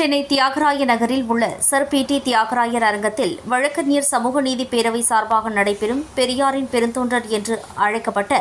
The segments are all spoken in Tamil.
சென்னை தியாகராய நகரில் உள்ள சர் பி டி தியாகராயர் அரங்கத்தில் வழக்கறிஞர் சமூக நீதி பேரவை சார்பாக நடைபெறும் பெரியாரின் பெருந்தொன்றர் என்று அழைக்கப்பட்ட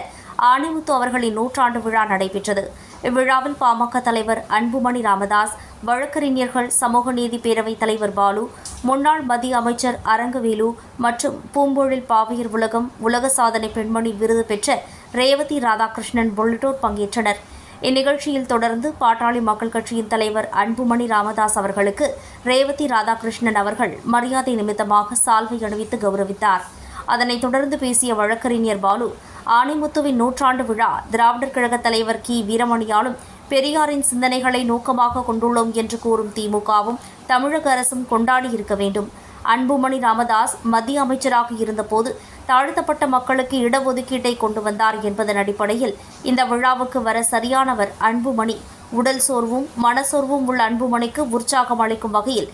ஆணைமுத்து அவர்களின் நூற்றாண்டு விழா நடைபெற்றது. இவ்விழாவில் பாமக தலைவர் அன்புமணி ராமதாஸ் வழக்கறிஞர்கள் சமூக நீதி பேரவை தலைவர் பாலு முன்னாள் மத்திய அமைச்சர் அரங்கவேலு மற்றும் பூம்பொழில் பாவையர் உலகம் உலக சாதனை பெண்மணி விருது பெற்ற ரேவதி ராதாகிருஷ்ணன் உள்ளிட்டோர் பங்கேற்றனர். இந்நிகழ்ச்சியில் தொடர்ந்து பாட்டாளி மக்கள் கட்சியின் தலைவர் அன்புமணி ராமதாஸ் அவர்களுக்கு ரேவதி ராதாகிருஷ்ணன் அவர்கள் மரியாதை நிமித்தமாக சால்வை அணிவித்து கௌரவித்தார். அதனைத் தொடர்ந்து பேசிய வழக்கறிஞர் பாலு ஆணைமுத்துவின் நூற்றாண்டு விழா திராவிடர் கழக தலைவர் கி. வீரமணியாலும் பெரியாரின் சிந்தனைகளை நோக்கமாக கொண்டுள்ளோம் என்று கூறும் திமுகவும் தமிழக அரசும் கொண்டாடி இருக்க வேண்டும். அன்புமணி ராமதாஸ் மத்திய அமைச்சராக இருந்தபோது தாழ்த்தப்பட்ட மக்களுக்கு இடஒதுக்கீட்டை கொண்டு வந்தார் என்பதன் அடிப்படையில் இந்த விழாவுக்கு வர சரியானவர் அன்புமணி. உடல் சோர்வும் மனசோர்வும் உள்ள அன்புமணிக்கு உற்சாகம் அளிக்கும் வகையில்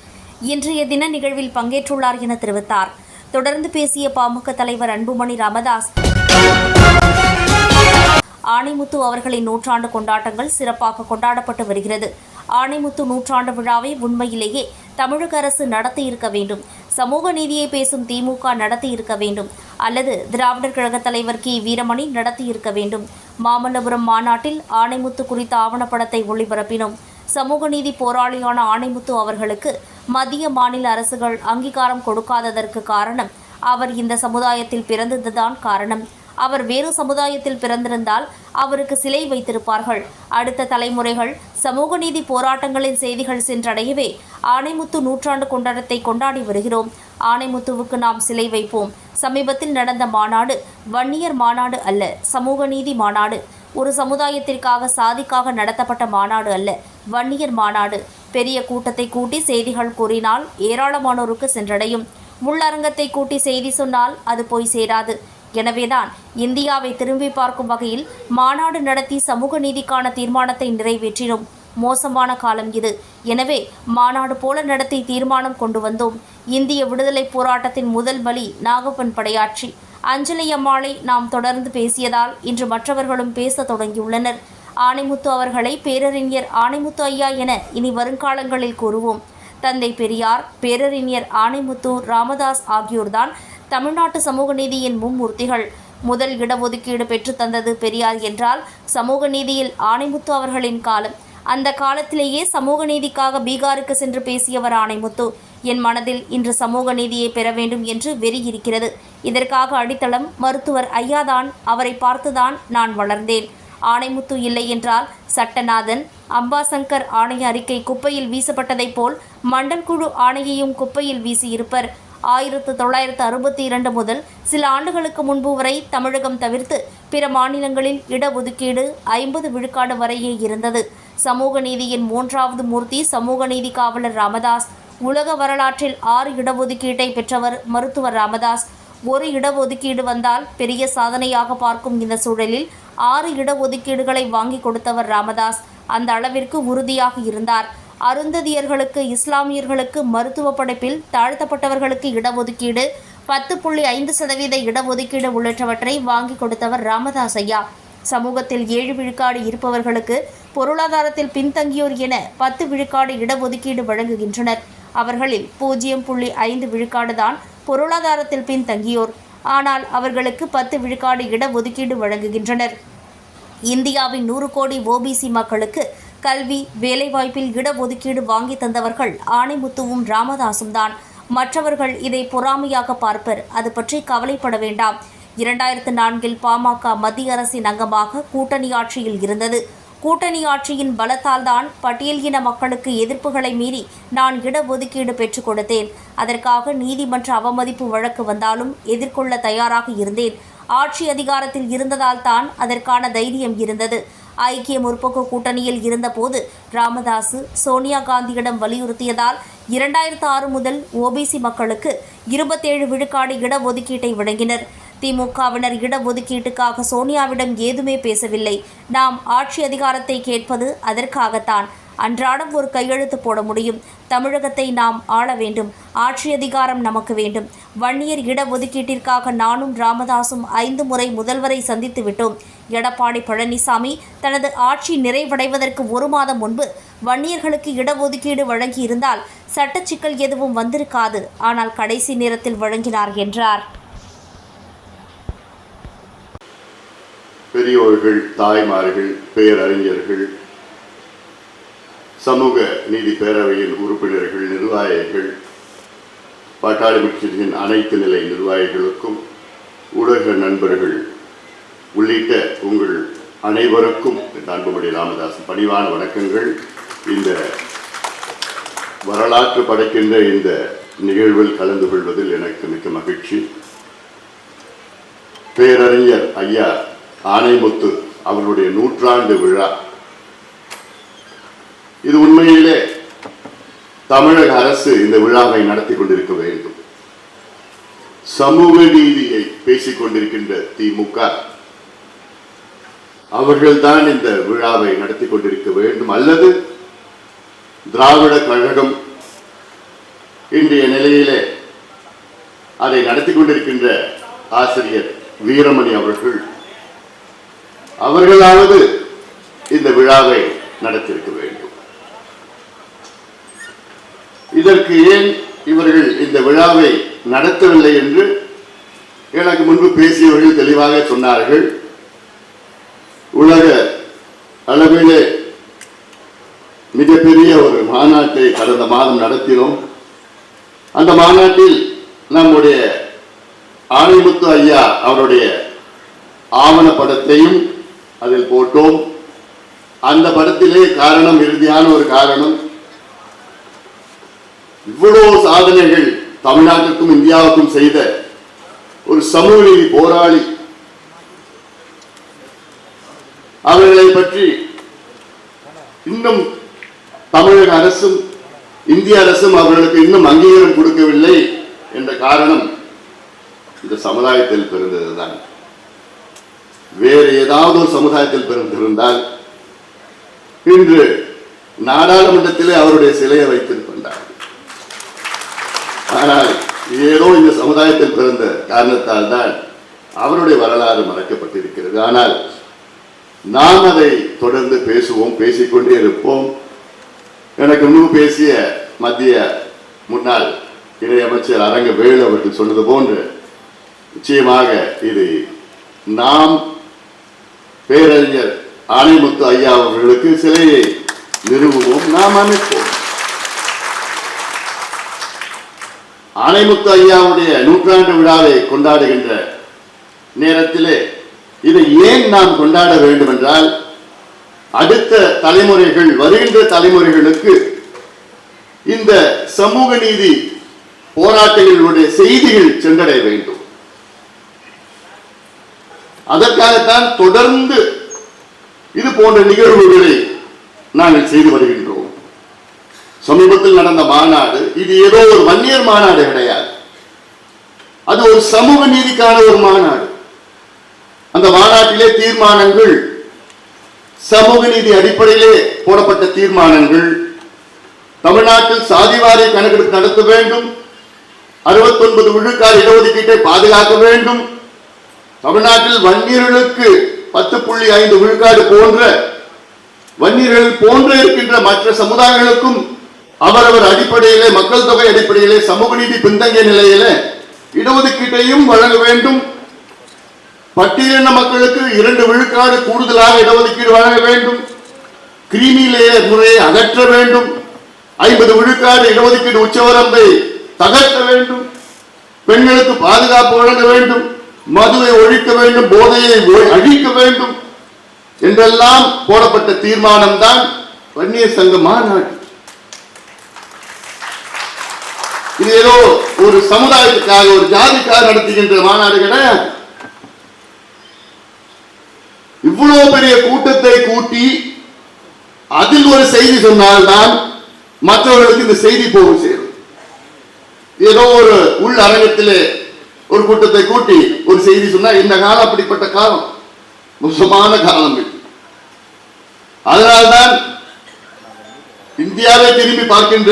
இன்றைய தின நிகழ்வில் பங்கேற்றுள்ளார் என தெரிவித்தார். தொடர்ந்து பேசிய பாமக தலைவர் அன்புமணி ராமதாஸ் ஆணைமுத்து அவர்களின் நூற்றாண்டு கொண்டாட்டங்கள் சிறப்பாக கொண்டாடப்பட்டு வருகிறது. ஆணைமுத்து நூற்றாண்டு விழாவை உண்மையிலேயே தமிழக அரசு நடத்தி இருக்க வேண்டும். சமூக நீதியை பேசும் திமுக நடத்தி இருக்க வேண்டும். அல்லது திராவிடர் கழக தலைவர் கி. வீரமணி நடத்தி இருக்க வேண்டும். மாமல்லபுரம் மாநாட்டில் ஆணைமுத்து குறித்த ஆவணப்படத்தை ஒளிபரப்பினோம். சமூக நீதி போராளியான ஆணைமுத்து அவர்களுக்கு மத்திய மாநில அரசுகள் அங்கீகாரம் கொடுக்காததற்கு காரணம் அவர் இந்த சமுதாயத்தில் பிறந்ததுதான் காரணம். அவர் வேறு சமுதாயத்தில் பிறந்திருந்தால் அவருக்கு சிலை வைத்திருப்பார்கள். அடுத்த தலைமுறைகள் சமூக நீதி போராட்டங்களின் செய்திகள் சென்றடையவே ஆனைமுத்து நூற்றாண்டு கொண்டாட்டத்தை கொண்டாடி வருகிறோம். ஆனைமுத்துவுக்கு நாம் சிலை வைப்போம். சமீபத்தில் நடந்த மாநாடு வன்னியர் மாநாடு அல்ல சமூக நீதி மாநாடு. ஒரு சமுதாயத்திற்காக சாதிக்காக நடத்தப்பட்ட மாநாடு அல்ல வன்னியர் மாநாடு. பெரிய கூட்டத்தை கூட்டி செய்திகள் கூறினால் ஏராளமானோருக்கு சென்றடையும். உள்ளரங்கத்தை கூட்டி செய்தி சொன்னால் அது போய் சேராது. எனவேதான் இந்தியாவை திரும்பி பார்க்கும் வகையில் மாநாடு நடத்தி சமூக நீதிக்கான தீர்மானத்தை நிறைவேற்றினோம். மோசமான காலம் இது. எனவே மாநாடு போல நடத்தி தீர்மானம் கொண்டு வந்தோம். இந்திய விடுதலை போராட்டத்தின் முதல் பலி நாகப்பன் படையாற்றி அஞ்சலி அம்மாளை நாம் தொடர்ந்து பேசியதால் இன்று மற்றவர்களும் பேசத் தொடங்கியுள்ளனர். ஆணைமுத்து அவர்களை பேரறிஞர் ஆணைமுத்து ஐயா என இனி வருங்காலங்களில் கூறுவோம். தந்தை பெரியார் பேரறிஞர் ஆணைமுத்து ராமதாஸ் ஆகியோர்தான் தமிழ்நாட்டு சமூக நீதியின் மும்மூர்த்திகள். முதல் இடஒதுக்கீடு பெற்றுத் தந்தது பெரியார் என்றால் சமூக நீதியில் ஆணைமுத்து அவர்களின் காலம். அந்த காலத்திலேயே சமூக நீதிக்காக பீகாருக்கு சென்று பேசியவர் ஆணைமுத்து என் மனதில் இன்று சமூக நீதியை பெற வேண்டும் என்று வெறி இருக்கிறது இதற்காக அடித்தளம் மருத்துவர் ஐயாதான் அவரை பார்த்துதான் நான் வளர்ந்தேன். ஆணைமுத்து இல்லை என்றால் சட்டநாதன் அம்பாசங்கர் ஆணைய அறிக்கை குப்பையில் வீசப்பட்டதைப் போல் மண்டல் குழு ஆணையையும் குப்பையில் வீசியிருப்பர். ஆயிரத்து தொள்ளாயிரத்து அறுபத்தி இரண்டு முதல் சில ஆண்டுகளுக்கு முன்பு வரை தமிழகம் தவிர்த்து பிற மாநிலங்களில் இடஒதுக்கீடு ஐம்பது விழுக்காடு வரையே இருந்தது. சமூக நீதியின் மூன்றாவது மூர்த்தி சமூக நீதி காவலர் ராமதாஸ் உலக வரலாற்றில் ஆறு இடஒதுக்கீட்டை பெற்றவர் மருத்துவர் ராமதாஸ். ஒரு இடஒதுக்கீடு வந்தால் பெரிய சாதனையாக பார்க்கும் இந்த சூழலில் ஆறு இடஒதுக்கீடுகளை வாங்கி கொடுத்தவர் ராமதாஸ். அந்த அளவிற்கு உறுதியாக இருந்தார். அருந்ததியர்களுக்கு இஸ்லாமியர்களுக்கு மருத்துவ படைப்பில் தாழ்த்தப்பட்டவர்களுக்கு இடஒதுக்கீடு பத்து புள்ளி ஐந்து சதவீத இடஒதுக்கீடு உள்ளிட்டவற்றை வாங்கி கொடுத்தவர் ராமதாஸ் ஐயா. சமூகத்தில் ஏழு விழுக்காடு இருப்பவர்களுக்கு பொருளாதாரத்தில் பின்தங்கியோர் என பத்து விழுக்காடு இடஒதுக்கீடு வழங்குகின்றனர். அவர்களில் பூஜ்ஜியம் புள்ளி ஐந்து விழுக்காடு தான் பொருளாதாரத்தில் பின்தங்கியோர். ஆனால் அவர்களுக்கு பத்து விழுக்காடு இடஒதுக்கீடு வழங்குகின்றனர். இந்தியாவின் நூறு கோடி ஓபிசி மக்களுக்கு கல்வி வேலைவாய்ப்பில் இடஒதுக்கீடு வாங்கி தந்தவர்கள் ஆணைமுத்துவும் ராமதாசும் தான் மற்றவர்கள் இதை பொறாமையாக பார்ப்பர் அது பற்றி கவலைப்பட வேண்டாம். இரண்டாயிரத்து நான்கில் பாமக மத்திய அரசின் அங்கமாக கூட்டணி ஆட்சியில் இருந்தது. கூட்டணி ஆட்சியின் பலத்தால் தான் பட்டியல் இன மக்களுக்கு எதிர்ப்புகளை மீறி நான் இடஒதுக்கீடு பெற்றுக் கொடுத்தேன். அதற்காக நீதிமன்ற அவமதிப்பு வழக்கு வந்தாலும் எதிர்கொள்ள தயாராக இருந்தேன். ஆட்சி அதிகாரத்தில் இருந்ததால் தான் அதற்கான தைரியம் இருந்தது. ஐக்கிய முற்போக்கு கூட்டணியில் இருந்தபோது ராமதாசு சோனியா காந்தியிடம் வலியுறுத்தியதால் இரண்டாயிரத்து ஆறு முதல் ஓபிசி மக்களுக்கு இருபத்தேழு விழுக்காடு இடஒதுக்கீட்டை வழங்கினர். திமுகவினர் இடஒதுக்கீட்டுக்காக சோனியாவிடம் ஏதுமே பேசவில்லை. நாம் ஆட்சி அதிகாரத்தை கேட்பது அதற்காகத்தான். அன்றாடம் ஒரு கையெழுத்து போட முடியும். தமிழகத்தை நாம் ஆள வேண்டும். ஆட்சி அதிகாரம் நமக்கு வேண்டும். வன்னியர் இடஒதுக்கீட்டிற்காக நானும் ராமதாசும் ஐந்து முறை முதல்வரை சந்தித்து விட்டோம். எடப்பாடி பழனிசாமி தனது ஆட்சி நிறைவடைவதற்கு ஒரு மாதம் முன்பு வன்னியர்களுக்கு இடஒதுக்கீடு வழங்கியிருந்தால் சட்டச் சிக்கல் எதுவும் வந்திருக்காது. ஆனால் கடைசி நேரத்தில் வழங்கினார் என்றார். பெரியோர்கள் தாய்மார்கள் பேரறிஞர்கள் சமூக நீதி பேரவையின் உறுப்பினர்கள் நிர்வாகிகள் பாட்டாளி கட்சியின் அனைத்து நிலை நிர்வாகிகளுக்கும் ஊடக நண்பர்கள் உள்ளிட்ட உங்கள் அனைவருக்கும் அன்புமணி ராமதாஸ் பணிவான வணக்கங்கள். இந்த வரலாற்று படைக்கின்ற இந்த நிகழ்வில் கலந்து கொள்வதில் எனக்கு மிக்க மகிழ்ச்சி. பேரறிஞர் ஐயா ஆனைமுத்து அவருடைய நூற்றாண்டு விழா. இது உண்மையிலே தமிழக அரசு இந்த விழாவை நடத்தி கொண்டிருக்க வேண்டும். சமூக நீதியை பேசிக் கொண்டிருக்கின்ற திமுக அவர்கள்தான் இந்த விழாவை நடத்தி கொண்டிருக்க வேண்டும். அல்லது திராவிட கழகம் இன்றைய நிலையிலே அதை நடத்தி கொண்டிருக்கின்ற ஆசிரியர் வீரமணி அவர்கள் அவர்களாவது இந்த விழாவை நடத்தியிருக்க வேண்டும். இதற்கு ஏன் இவர்கள் இந்த விழாவை நடத்தவில்லை என்று எனக்கு முன்பு பேசியவர்கள் தெளிவாக சொன்னார்கள். உலக அளவிலே மிகப்பெரிய ஒரு மாநாட்டை கடந்த மாதம் நடத்தினோம். அந்த மாநாட்டில் நம்முடைய ஆணைமுத்து ஐயா அவருடைய ஆவணப்படத்தையும் அதில் போட்டோம். அந்த படத்திலே காரணம் இறுதியான ஒரு காரணம் இவ்வளவு சாதனைகள் தமிழ்நாட்டுக்கும் இந்தியாவுக்கும் செய்த ஒரு சமூக நீதி போராளி. அவர்களை பற்றி இன்னும் தமிழக அரசும் இந்திய அரசும் அவர்களுக்கு இன்னும் அங்கீகாரம் கொடுக்கவில்லை என்ற காரணம் இந்த சமுதாயத்தில் பிறந்ததுதான். வேறு ஏதாவது ஒரு சமுதாயத்தில் பிறந்திருந்தால் இன்று நாடாளுமன்றத்திலே அவருடைய சிலையை வைத்திருப்பார். ஆனால் ஏதோ இந்த சமுதாயத்தில் பிறந்த காரணத்தால் தான் அவருடைய வரலாறு மறைக்கப்பட்டிருக்கிறது. ஆனால் நாம் அதை தொடர்ந்து பேசுவோம் பேசிக்கொண்டே இருப்போம். எனக்கு முன்பு பேசிய மத்திய முன்னாள் இணையமைச்சர் அரங்க வேலு அவர்கள் சொன்னது போன்று நிச்சயமாக இது நாம் பேரறிஞர் ஆணைமுத்து ஐயா அவர்களுக்கு சிலையை நிறுவுவோம் நாம் அமைப்போம். ஆனைமுத்து ஐயாவுடைய நூற்றாண்டு விழாவை கொண்டாடுகின்ற நேரத்திலே இதை ஏன் நாம் கொண்டாட வேண்டும் என்றால் அடுத்த தலைமுறைகள் வருகின்ற தலைமுறைகளுக்கு இந்த சமூக நீதி போராட்டங்களுடைய செய்திகள் சென்றடைய வேண்டும். அதற்காகத்தான் தொடர்ந்து இது போன்ற நிகழ்வுகளை நாங்கள் செய்து வருகின்றோம் சமீபத்தில் நடந்த மாநாடு இது ஏதோ ஒரு வன்னியர் மாநாடு கிடையாது. அது ஒரு சமூக நீதிக்கான ஒரு மாநாடு. அந்த மாநாட்டிலே தீர்மானங்கள் சமூக நீதி அடிப்படையிலே போடப்பட்ட தீர்மானங்கள் தமிழ்நாட்டில் சாதிவாரி கணக்கெடுப்பு நடத்த வேண்டும் 69 விழுக்காடு இடஒதுக்கீட்டை பாதுகாக்க வேண்டும் தமிழ்நாட்டில் வன்னியர்களுக்கு பத்து புள்ளி ஐந்து விழுக்காடு போன்ற வன்னியர்கள் போன்ற இருக்கின்ற மற்ற சமுதாயங்களுக்கும் அவரவர் அடிப்படையிலே மக்கள் தொகை அடிப்படையிலே சமூக நீதி பின்தங்கிய நிலையில இடஒதுக்கீட்டையும் வழங்க வேண்டும். பட்டியலின மக்களுக்கு இரண்டு விழுக்காடு கூடுதலாக இடஒதுக்கீடு வழங்க வேண்டும். கிரீமி லேயர் முறையை அகற்ற வேண்டும். ஐம்பது விழுக்காடு இடஒதுக்கீடு உச்சவரம்பை தகர்க்க வேண்டும். பெண்களுக்கு பாதுகாப்பு வழங்க வேண்டும். மதுவை ஒழிக்க வேண்டும். போதையை அழிக்க வேண்டும். என்றெல்லாம் போடப்பட்ட தீர்மானம் தான் வன்னியர் சங்க மாநாடு. இது ஏதோ ஒரு சமுதாயத்துக்காக ஒரு ஜாதிக்காக நடத்துகின்ற மாநாடு கிடையாது இவ்வளவு பெரிய கூட்டத்தை கூட்டி அதில் ஒரு செய்தி சொன்னால்தான் மற்றவர்களுக்கு இந்த செய்தி போகும் சேரும். ஏதோ ஒரு உள் அரங்கத்திலே ஒரு கூட்டத்தை கூட்டி ஒரு செய்தி சொன்னா இந்த காலம் அப்படிப்பட்ட காலம். மோசமான காலம் அதனால்தான் இந்தியாவை திரும்பி பார்க்கின்ற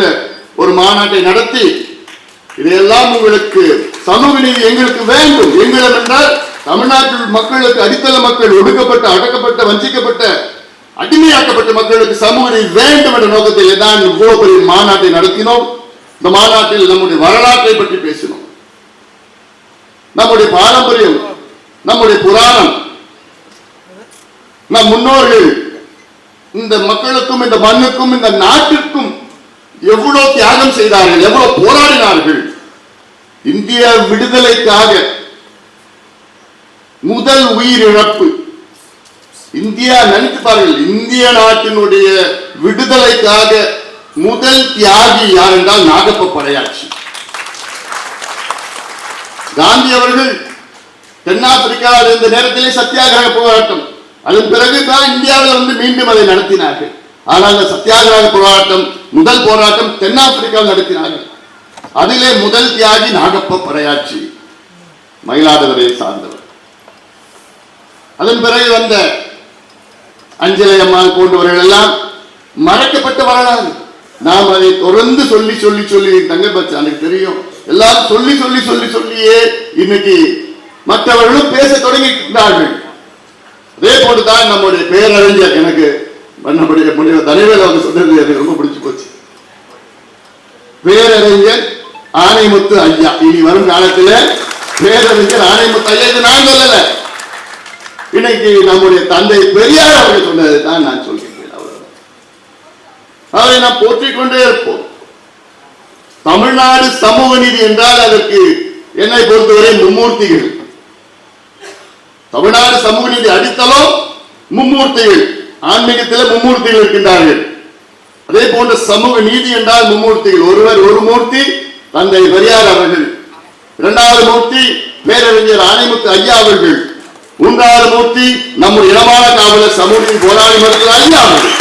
ஒரு மாநாட்டை நடத்தி இதையெல்லாம் உங்களுக்கு சமூக நீதி எங்களுக்கு வேண்டும். எங்களிடம் என்றால் தமிழ்நாட்டில் மக்களுக்கு அடித்தள மக்கள் ஒடுக்கப்பட்ட அடக்கப்பட்ட வஞ்சிக்கப்பட்ட அடிமையாக்கப்பட்ட மக்களுக்கு சமூக நீதி வேண்டும் என்ற நோக்கத்தில் தான் இவ்வளவு பெரிய மாநாட்டை நடத்தினோம். இந்த மாநாட்டில் நம்முடைய வரலாற்றை பற்றி பேசினோம். நம்முடைய பாரம்பரியம் நம்முடைய புராணம் நம் முன்னோர்கள் இந்த மக்களுக்கும் இந்த மண்ணுக்கும் இந்த நாட்டிற்கும் எவ்வளவு தியாகம் செய்தார்கள் எவ்வளவு போராடினார்கள் இந்திய விடுதலைக்காக முதல் உயிரிழப்பு. இந்தியா நினைத்து பாருங்கள் இந்திய நாட்டினுடைய விடுதலைக்காக முதல் தியாகி யார் என்றால் நாகப்ப படையாட்சி. காந்தி அவர்கள் தென்னாப்பிரிக்காவில் இருந்த நேரத்திலே சத்தியாகிரக போராட்டம். அதன் பிறகுதான் இந்தியாவில் வந்து மீண்டும் அதை நடத்தினார்கள். ஆனால் அந்த சத்தியாகிரக போராட்டம் முதல் போராட்டம் தென்னாப்பிரிக்காவில் நடத்தினார்கள். அதிலே முதல் தியாகி நாகப்ப படையாட்சி மயிலாடுதுறையை சார்ந்தவர். அதன் பிறகு வந்த அஞ்சலை அம்மாள் போன்றவர்கள் எல்லாம் மறைக்கப்பட்ட வரலாறு. நாம் அதை தொடர்ந்து சொல்லி சொல்லி சொல்லி தங்க பச்சா எனக்கு தெரியும். எல்லாரும் சொல்லி சொல்லி சொல்லி சொல்லியே இன்னைக்கு மற்றவர்களும் பேச தொடங்கிட்டார்கள் அதே போட்டுதான் நம்முடைய பேரறிஞர் எனக்கு நம்முடைய முனிவர் தனிவேல வந்து சொன்னது எனக்கு ரொம்ப பிடிச்சு போச்சு. பேரறிஞர் ஆணைமுத்து ஐயா. இனி வரும் காலத்தில் பேரறிஞர் ஆணைமுத்து ஐயா. இது நான் சொல்லல. இன்னைக்கு நம்முடைய தந்தை பெரியார் அவர்கள் சொன்னது தான் நான் சொல்கிறேன் அவ்வளவுதான். அவரை நாம் போற்றிக் கொண்டே இருப்போம். தமிழ்நாடு சமூக நீதி என்றால் அதற்கு என்னை பொறுத்தவரை மும்மூர்த்திகள். தமிழ்நாடு சமூக நீதி அடித்தளம் மும்மூர்த்திகள். ஆன்மீகத்தில் மும்மூர்த்திகள் இருக்கின்றார்கள். அதே போன்ற சமூக நீதி என்றால் மும்மூர்த்திகள். ஒருவர் ஒரு மூர்த்தி தந்தை பெரியார் அவர்கள் இரண்டாவது மூர்த்தி பேரறிஞர் ஆணைமுத்து ஐயா அவர்கள் மூன்றாவது மூர்த்தி நம்முடைய இனமான காவலர் சமூகத்தின் போராளி மருத்துவர் ஐயா அவர்கள்.